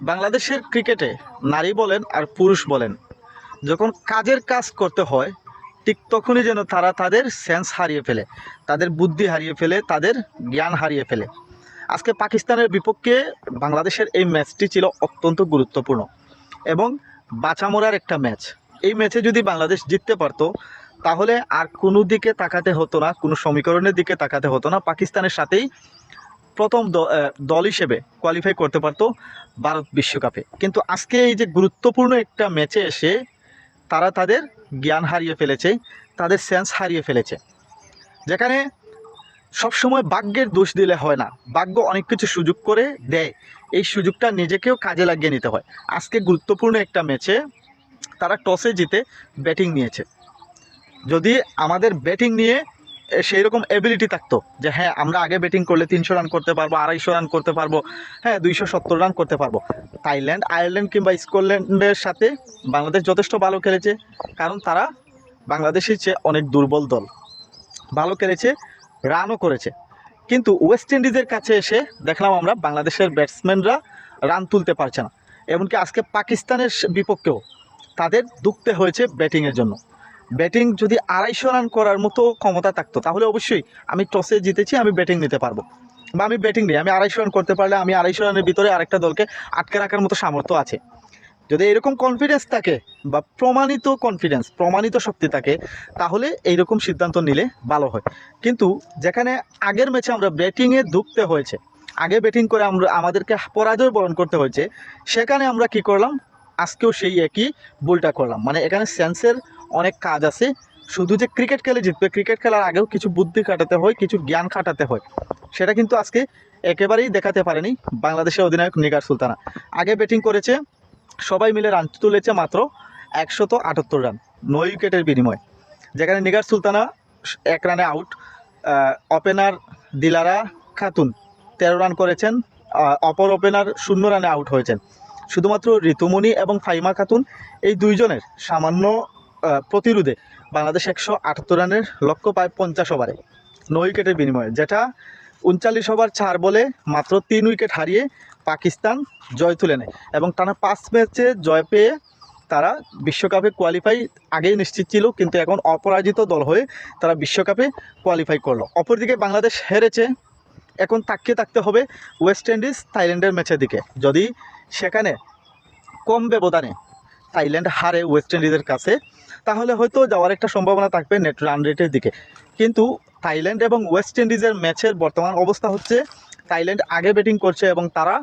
বাংলাদেশের ক্রিকেটে নারী বলেন আর পুরুষ বলেন, যখন কাজের কাজ করতে হয়, ঠিক তখনই যেন তারা তাদের সেন্স হারিয়ে ফেলে, তাদের বুদ্ধি হারিয়ে ফেলে, তাদের জ্ঞান হারিয়ে ফেলে। আজকে পাকিস্তানের বিপক্ষে বাংলাদেশের এই ম্যাচটি ছিল অত্যন্ত গুরুত্বপূর্ণ এবং বাঁচামরার একটা ম্যাচ এই ম্যাচে যদি বাংলাদেশ জিততে পারতো, তাহলে আর কোনো দিকে তাকাতে হতো না, কোনো সমীকরণের দিকে তাকাতে হতো না। পাকিস্তানের সাথেই প্রথম দল হিসেবে কোয়ালিফাই করতে পারতো ভারত বিশ্বকাপে। কিন্তু আজকে এই যে গুরুত্বপূর্ণ একটা ম্যাচে এসে তারা তাদের জ্ঞান হারিয়ে ফেলেছে, তাদের সেন্স হারিয়ে ফেলেছে। যেখানে সবসময় ভাগ্যের দোষ দিলে হয় না। ভাগ্য অনেক কিছু সুযোগ করে দেয়। এই সুযোগটা নিজেকেও কাজে লাগিয়ে নিতে হয়। আজকে গুরুত্বপূর্ণ একটা ম্যাচে তারা টসে জিতে ব্যাটিং নিয়েছে। যদি আমাদের ব্যাটিং নিয়ে সেই রকম এবিলিটি থাকতো যে হ্যাঁ আমরা আগে ব্যাটিং করলে তিনশো রান করতে পারব, আড়াইশো রান করতে পারব হ্যাঁ দুইশো সত্তর রান করতে পারব। থাইল্যান্ড, আয়ারল্যান্ড কিংবা স্কটল্যান্ডের সাথে বাংলাদেশ যথেষ্ট ভালো খেলেছে, কারণ তারা বাংলাদেশের চেয়ে অনেক দুর্বল দল। ভালো খেলেছে রানও করেছে। কিন্তু ওয়েস্ট ইন্ডিজের কাছে এসে দেখলাম আমরা, বাংলাদেশের ব্যাটসম্যানরা রান তুলতে পারছে না। এমনকি আজকে পাকিস্তানের বিপক্ষেও তাদের দুঃখতে হয়েছে ব্যাটিংয়ের জন্য। ব্যাটিং যদি আড়াইশো রান করার মতো ক্ষমতা থাকতো, তাহলে অবশ্যই আমি টসে জিতেছি, আমি ব্যাটিং নিতে পারব। বা আমি ব্যাটিং নিই, আমি আড়াইশো রান করতে পারলে আমি আড়াইশো রানের ভিতরে আরেকটা দলকে আটকে রাখার মতো সামর্থ্য আছে। যদি এরকম কনফিডেন্স থাকে বা প্রমাণিত কনফিডেন্স প্রমাণিত শক্তি থাকে, তাহলে এইরকম সিদ্ধান্ত নিলে ভালো হয়। কিন্তু যেখানে আগের ম্যাচে আমরা ব্যাটিংয়ে ধুকতে হয়েছে, আগে ব্যাটিং করে আমরা, আমাদেরকে পরাজয় বরণ করতে হয়েছে, সেখানে আমরা কি করলাম? আজকেও সেই একই ভুলটা করলাম। মানে এখানে সেন্সের অনেক কাজ আছে। শুধু যে ক্রিকেট খেলে জিতবে ক্রিকেট খেলার আগেও কিছু বুদ্ধি খাটাতে হয়, কিছু জ্ঞান খাটাতে হয়। সেটা কিন্তু আজকে একেবারেই দেখাতে পারেনি বাংলাদেশের অধিনায়ক নিগার সুলতানা। আগে ব্যাটিং করেছে, সবাই মিলে রান তুলেছে মাত্র একশত আটাত্তর রান নয় উইকেটের বিনিময়ে। যেখানে নিগার সুলতানা এক রানে আউট ওপেনার দিলারা খাতুন তেরো রান করেছেন অপর ওপেনার শূন্য রানে আউট হয়েছেন। শুধুমাত্র ঋতুমণি এবং ফাইমা খাতুন, এই দুইজনের সামান্য প্রতিরোধে বাংলাদেশ একশো আটাত্তর রানের লক্ষ্য পায় পঞ্চাশ ওভারে। নয় উইকেটের বিনিময়ে, যেটা উনচাল্লিশ ওভার চার বলে মাত্র তিন উইকেট হারিয়ে পাকিস্তান জয় তুলে নেয় এবং টানা পাঁচ ম্যাচে জয় পেয়ে তারা বিশ্বকাপে কোয়ালিফাই আগেই নিশ্চিত ছিল, কিন্তু এখন অপরাজিত দল হয়ে তারা বিশ্বকাপে কোয়ালিফাই করল। অপরদিকে বাংলাদেশ হেরেছে, এখন তাকিয়ে থাকতে হবে ওয়েস্ট ইন্ডিজ থাইল্যান্ডের ম্যাচের দিকে। যদি সেখানে কম ব্যবধানে থাইল্যান্ড হারে ওয়েস্ট ইন্ডিজের কাছে তাহলে হয়তো যাওয়ার একটা সম্ভাবনা থাকবে নেট রান রেটের দিকে। কিন্তু থাইল্যান্ড এবং ওয়েস্ট ইন্ডিজের ম্যাচের বর্তমান অবস্থা হচ্ছে থাইল্যান্ড আগে ব্যাটিং করছে এবং তারা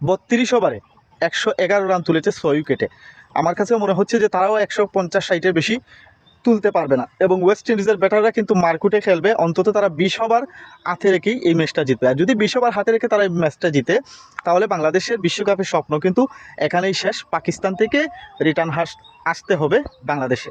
বত্রিশ ওভারে একশো এগারো রান তুলেছে ছয় উইকেটে আমার কাছে মনে হচ্ছে যে তারাও একশো পঞ্চাশ ষাটের বেশি তুলতে পারবে না। এবং ওয়েস্ট ইন্ডিজের ব্যাটাররা কিন্তু মার্কুটে খেলবে। অন্তত তারা বিশ ওভার হাতে রেখেই এই ম্যাচটা জিতবে। আর যদি বিশ ওভার হাতে রেখে তারা এই ম্যাচটা জিতে, তাহলে বাংলাদেশের বিশ্বকাপের স্বপ্ন কিন্তু এখানেই শেষ। পাকিস্তান থেকে রিটার্ন হাস আসতে হবে বাংলাদেশে।